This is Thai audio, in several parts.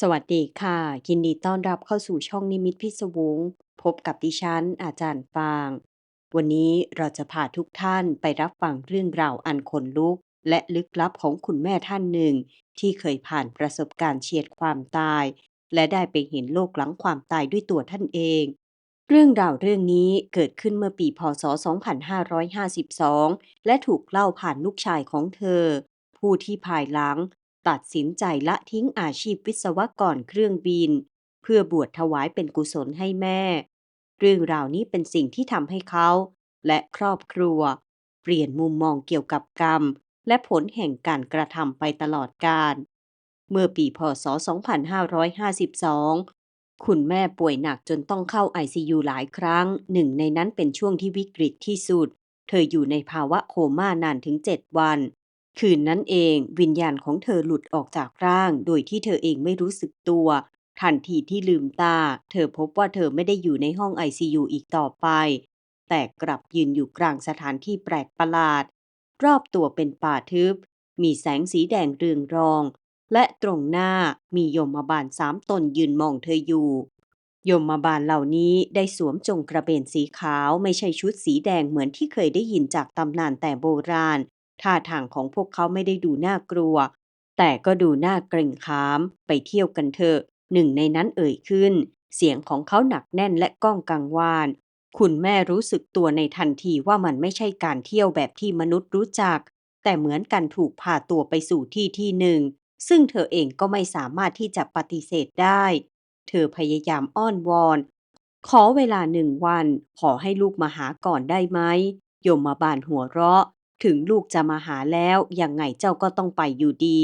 สวัสดีค่ะ ยินดีต้อนรับเข้าสู่ช่องนิมิตพิศวง พบกับดิฉัน อาจารย์ฟาง วันนี้เราจะพาทุกท่านไปรับฟังเรื่องราวอันขนลุก และลึกลับของคุณแม่ท่านหนึ่ง ที่เคยผ่านประสบการณ์เฉียดความตาย และได้ไปเห็นโลกหลังความตายด้วยตัวท่านเอง เรื่องราวเรื่องนี้เกิดขึ้นเมื่อปีพศ 2552 และถูกเล่าผ่านลูกชายของเธอ ผู้ที่ภายหลัง ตัดสินใจละทิ้งอาชีพวิศวกรเครื่องบิน เพื่อบวชถวายเป็นกุศลให้แม่ เรื่องราวนี้เป็นสิ่งที่ทำให้เขา และครอบครัว เปลี่ยนมุมมองเกี่ยวกับกรรม และผลแห่งการกระทำไปตลอดกาลเมื่อปีพศ 2552 คุณแม่ป่วยหนักจนต้องเข้า ICU หลายครั้ง หนึ่งในนั้นเป็นช่วงที่วิกฤตที่สุด เธออยู่ในภาวะโคม่านานถึง 7 วัน คืนนั้นเองวิญญาณของเธอหลุดออกจากร่าง โดยที่เธอเองไม่รู้สึกตัว ทันทีที่ลืมตา เธอพบว่าเธอไม่ได้อยู่ในห้อง ICU อีกต่อไป แต่กลับยืนอยู่กลางสถานที่แปลกประหลาด รอบตัวเป็นป่าทึบ มีแสงสีแดงเรืองรอง และตรงหน้ามียมบาลสามตนยืนมองเธออยู่ ยมบาลเหล่านี้ได้สวมจงกระเบนสีขาวไม่ใช่ชุดสีแดงเหมือนที่เคยได้ยินจากตำนานแต่โบราณ ท่าทางของพวกเขาไม่ได้ดูน่ากลัว แต่ก็ดูน่าเกรงขาม ไปเที่ยวกันเถอะหนึ่งในนั้นเอ่ยขึ้น เสียงของเขาหนักแน่นและก้องกังวาน คุณแม่รู้สึกตัวในทันทีว่ามันไม่ใช่การเที่ยวแบบที่มนุษย์รู้จัก แต่เหมือนกันถูกพาตัวไปสู่ที่ที่หนึ่ง ซึ่งเธอเองก็ไม่สามารถที่จะปฏิเสธได้ เธอพยายามอ้อนวอน ขอเวลาหนึ่งวัน ขอให้ลูกมาหาก่อนได้ไหม โยมมาบานหัวเราะ ถึงลูกจะมาหาแล้วยังไงเจ้าก็ต้องไปอยู่ดี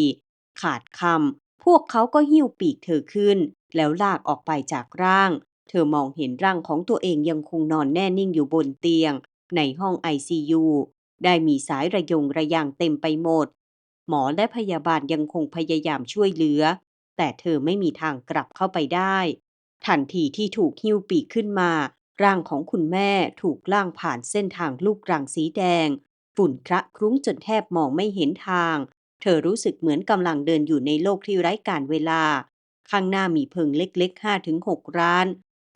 ขาดคำพวกเขาก็หิ้วปีกเธอขึ้น แล้วลากออกไปจากร่าง เธอมองเห็นร่างของตัวเองยังคงนอนแน่นิ่งอยู่บนเตียง ในห้อง ICU ได้มีสายระยงระยางเต็มไปหมด หมอและพยาบาลยังคงพยายามช่วยเหลือ แต่เธอไม่มีทางกลับเข้าไปได้ ทันทีที่ถูกหิ้วปีกขึ้นมา ร่างของคุณแม่ถูกล่างผ่านเส้นทางลูกรังสีแดง ฝุ่นคระคลุ้งจนแทบมองไม่เห็นทาง เธอรู้สึกเหมือนกำลังเดินอยู่ในโลกที่ไร้การเวลา ข้างหน้ามีเพิงเล็กๆ5-6ร้าน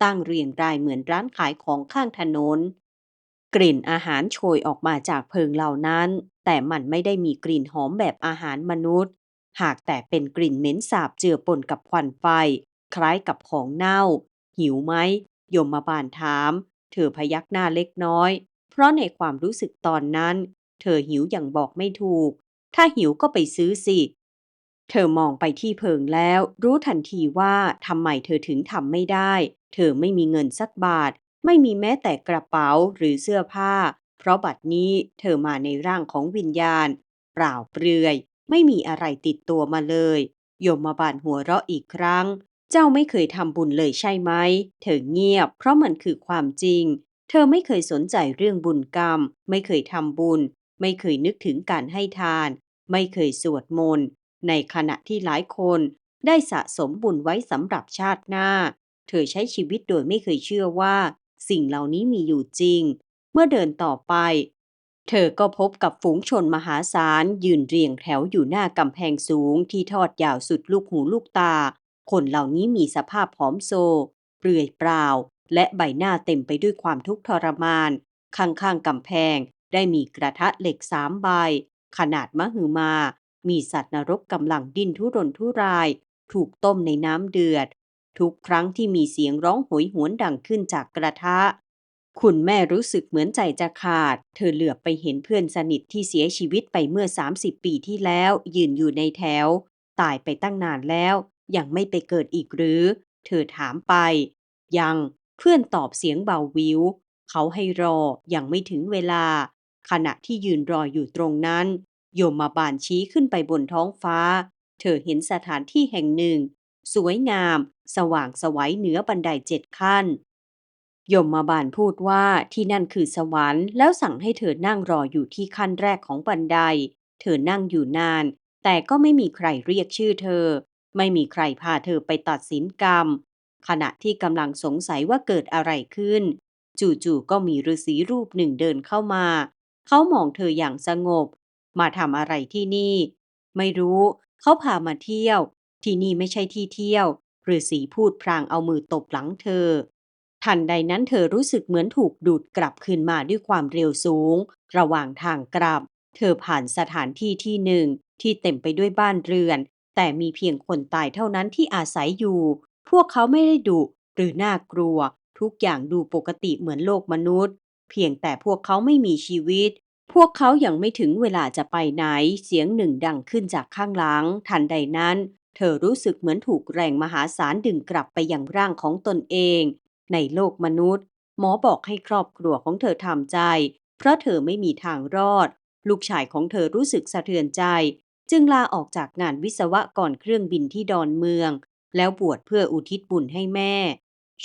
ตั้งเรียงรายเหมือนร้านขายของข้างถนน กลิ่นอาหารโชยออกมาจากเพิงเหล่านั้น แต่มันไม่ได้มีกลิ่นหอมแบบอาหารมนุษย์ หากแต่เป็นกลิ่นเหม็นสาบเจือปนกับควันไฟ คล้ายกับของเน่า หิวไหมยมมาบานถาม เธอพยักหน้าเล็กน้อย เพราะในความรู้สึกตอนนั้น เธอหิวอย่างบอกไม่ถูก ถ้าหิวก็ไปซื้อสิ เธอมองไปที่เพิงแล้ว รู้ทันทีว่าทำไมเธอถึงทำไม่ได้ เธอไม่มีเงินสักบาท ไม่มีแม้แต่กระเป๋าหรือเสื้อผ้า เพราะบัดนี้เธอมาในร่างของวิญญาณ เปล่าเปลือย ไม่มีอะไรติดตัวมาเลย โยมมาบานหัวเราะอีกครั้ง เจ้าไม่เคยทำบุญเลยใช่ไหม เธอเงียบ เพราะมันคือความจริง เธอไม่เคยสนใจเรื่องบุญกรรม ไม่เคยทำบุญ ไม่เคยนึกถึงการให้ทาน ไม่เคยสวดมนต์ในขณะที่หลายคนได้สะสมบุญไว้สำหรับชาติหน้า เธอใช้ชีวิตโดยไม่เคยเชื่อว่า สิ่งเหล่านี้มีอยู่จริง เมื่อเดินต่อไป เธอก็พบกับฝูงชนมหาศาล ยืนเรียงแถวอยู่หน้ากำแพงสูงที่ทอดยาวสุดลูกหูลูกตา คนเหล่านี้มีสภาพผอมโซ เปลือยเปล่า และใบหน้าเต็มไปด้วยความทุกข์ทรมาน ข้างๆกำแพง ได้มีกระทะเหล็กสามใบ ขนาดมหึมา มีสัตว์นรกกำลังดิ้นทุรนทุราย ถูกต้มในน้ำเดือด ทุกครั้งที่มีเสียงร้องโหยหวนดังขึ้นจากกระทะ คุณแม่รู้สึกเหมือนใจจะขาด เธอเหลือบไปเห็นเพื่อนสนิทที่เสียชีวิตไปเมื่อ 30 ปีที่แล้ว ยืนอยู่ในแถว ตายไปตั้งนานแล้ว ยังไม่ไปเกิดอีกหรือ เธอถามไป ยัง เพื่อนตอบเสียงเบาวิว เขาให้รออยังไม่ถึงเวลา ขณะที่ยืนรออยู่ตรงนั้น โยมมาบานชี้ขึ้นไปบนท้องฟ้า เธอเห็นสถานที่แห่งหนึ่ง สวยงาม สว่างสวัยเหนือบันไดเจ็ดขั้นยมมาบาลพูดว่าที่นั่นคือสวรรค์แล้วสั่งให้เธอนั่งรออยู่ที่ขั้นแรกของบันได เธอนั่งอยู่นาน แต่ก็ไม่มีใครเรียกชื่อเธอ ไม่มีใครพาเธอไปตัดสินกรรม ขณะที่กำลังสงสัยว่าเกิดอะไรขึ้น จู่ๆก็มีฤาษีรูปหนึ่งเดินเข้ามา เขามองเธออย่างสงบ มาทำอะไรที่นี่ ไม่รู้ เขาพามาเที่ยว ที่นี่ไม่ใช่ที่เที่ยวฤาษีพูดพลางเอามือตบหลังเธอ ทันใดนั้นเธอรู้สึกเหมือนถูกดูดกลับคืนมาด้วยความเร็วสูง ระหว่างทางกลับ เธอผ่านสถานที่ที่หนึ่งที่เต็มไปด้วยบ้านเรือน แต่มีเพียงคนตายเท่านั้นที่อาศัยอยู่ พวกเขาไม่ได้ดุหรือน่ากลัว ทุกอย่างดูปกติเหมือนโลกมนุษย์ เพียงแต่พวกเขาไม่มีชีวิต พวกเขายังไม่ถึงเวลาจะไปไหน เสียงหนึ่งดังขึ้นจากข้างหลัง ทันใดนั้น เธอรู้สึกเหมือนถูกแรงมหาศาลดึงกลับไปยังร่างของตนเอง ในโลกมนุษย์ หมอบอกให้ครอบครัวของเธอทำใจ เพราะเธอไม่มีทางรอด ลูกชายของเธอรู้สึกสะเทือนใจ จึงลาออกจากงานวิศวกรเครื่องบินที่ดอนเมือง แล้วบวชเพื่ออุทิศบุญให้แม่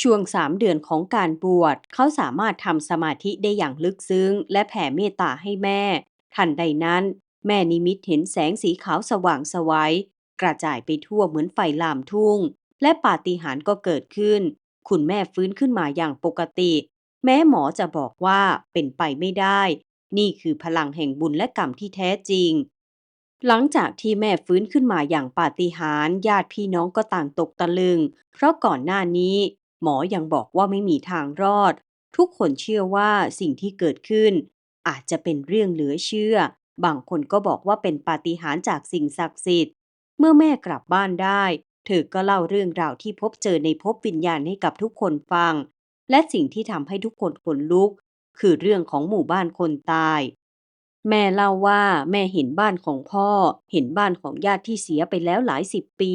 ช่วงสามเดือนของการบวชเขาสามารถทำสมาธิได้อย่างลึกซึ้ง และแผ่เมตตาให้แม่ ทันใดนั้น แม่นิมิตเห็นแสงสีขาวสว่างไสวัยกระจายไปทั่วเหมือนไฟลามทุ่ง และปาฏิหาริย์ก็เกิดขึ้น คุณแม่ฟื้นขึ้นมาอย่างปกติ แม้หมอจะบอกว่าเป็นไปไม่ได้ นี่คือพลังแห่งบุญและกรรมที่แท้จริง หลังจากที่แม่ฟื้นขึ้นมาอย่างปาฏิหาริย์ญาติพี่น้องก็ต่างตกตะลึง เพราะก่อนหน้านี้ หมอยังบอกว่าไม่มีทางรอด ทุกคนเชื่อว่าสิ่งที่เกิดขึ้น อาจจะเป็นเรื่องเหลือเชื่อ บางคนก็บอกว่าเป็นปาฏิหาริย์จากสิ่งศักดิ์สิทธิ์ เมื่อแม่กลับบ้านได้ เธอก็เล่าเรื่องราวที่พบเจอในภพวิญญาณให้กับทุกคนฟัง และสิ่งที่ทำให้ทุกคนขนลุก คือเรื่องของหมู่บ้านคนตาย แม่เล่าว่าแม่เห็นบ้านของพ่อ เห็นบ้านของญาติที่เสียไปแล้วหลายสิบปี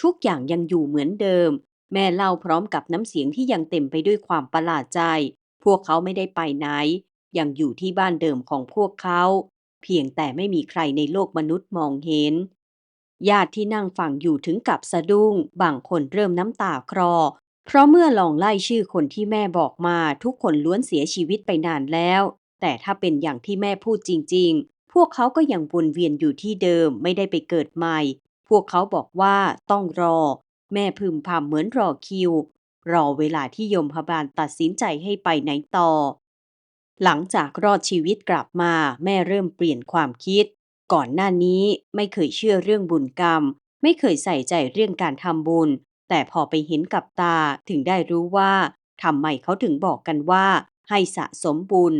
ทุกอย่างยังอยู่เหมือนเดิม แม่เล่าพร้อมกับน้ำเสียงที่ยังเต็มไปด้วยความประหลาดใจ พวกเขาไม่ได้ไปไหน ยังอยู่ที่บ้านเดิมของพวกเขา เพียงแต่ไม่มีใครในโลกมนุษย์มองเห็น ญาติที่นั่งฟังอยู่ถึงกับสะดุ้ง บางคนเริ่มน้ำตาคลอ เพราะเมื่อลองไล่ชื่อคนที่แม่บอกมา ทุกคนล้วนเสียชีวิตไปนานแล้ว แต่ถ้าเป็นอย่างที่แม่พูดจริง ๆ พวกเขาก็ยังวนเวียนอยู่ที่เดิมไม่ได้ไปเกิดใหม่ พวกเขาบอกว่าต้องรอ แม่พึมพำเหมือนรอคิว รอเวลาที่ยมพบาลตัดสินใจให้ไปไหนต่อ หลังจากรอดชีวิตกลับมา แม่เริ่มเปลี่ยนความคิด ก่อนหน้านี้ไม่เคยเชื่อเรื่องบุญกรรม ไม่เคยใส่ใจเรื่องการทำบุญ แต่พอไปเห็นกับตาถึงได้รู้ว่าทำไมเขาถึงบอกกันว่าให้สะสมบุญ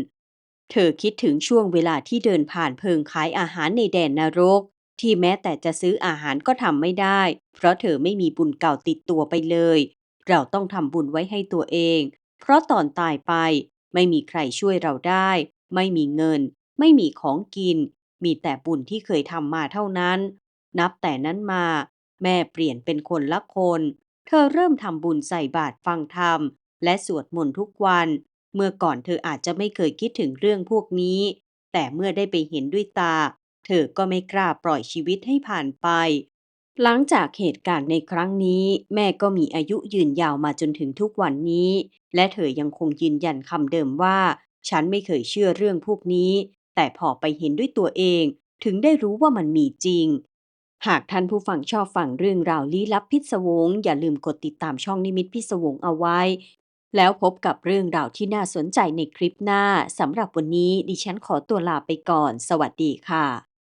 เธอคิดถึงช่วงเวลาที่เดินผ่านเพิงขายอาหารในแดนนรก ที่แม้แต่จะซื้ออาหารก็ทำไม่ได้ เพราะเธอไม่มีบุญเก่าติดตัวไปเลย เราต้องทำบุญไว้ให้ตัวเอง เพราะตอนตายไป ไม่มีใครช่วยเราได้ ไม่มีเงิน ไม่มีของกิน มีแต่บุญที่เคยทำมาเท่านั้น นับแต่นั้นมา แม่เปลี่ยนเป็นคนละคน เธอเริ่มทำบุญใส่บาตรฟังธรรม และสวดมนต์ทุกวัน เมื่อก่อนเธออาจจะไม่เคยคิดถึงเรื่องพวกนี้ แต่เมื่อได้ไปเห็นด้วยตา เธอก็ไม่กล้าปล่อยชีวิตให้ผ่านไป หลังจากเหตุการณ์ในครั้งนี้ แม่ก็มีอายุยืนยาวมาจนถึงทุกวันนี้ และเธอยังคงยืนยันคำเดิมว่า ฉันไม่เคยเชื่อเรื่องพวกนี้ แต่พอไปเห็นด้วยตัวเอง ถึงได้รู้ว่ามันมีจริงหากท่านผู้ฟังชอบฟังเรื่องราวลี้ลับพิศวง อย่าลืมกดติดตามช่องนิมิตพิศวงเอาไว้ แล้วพบกับเรื่องราวที่น่าสนใจในคลิปหน้าสำหรับวันนี้ดิฉันขอตัวลาไปก่อน สวัสดีค่ะ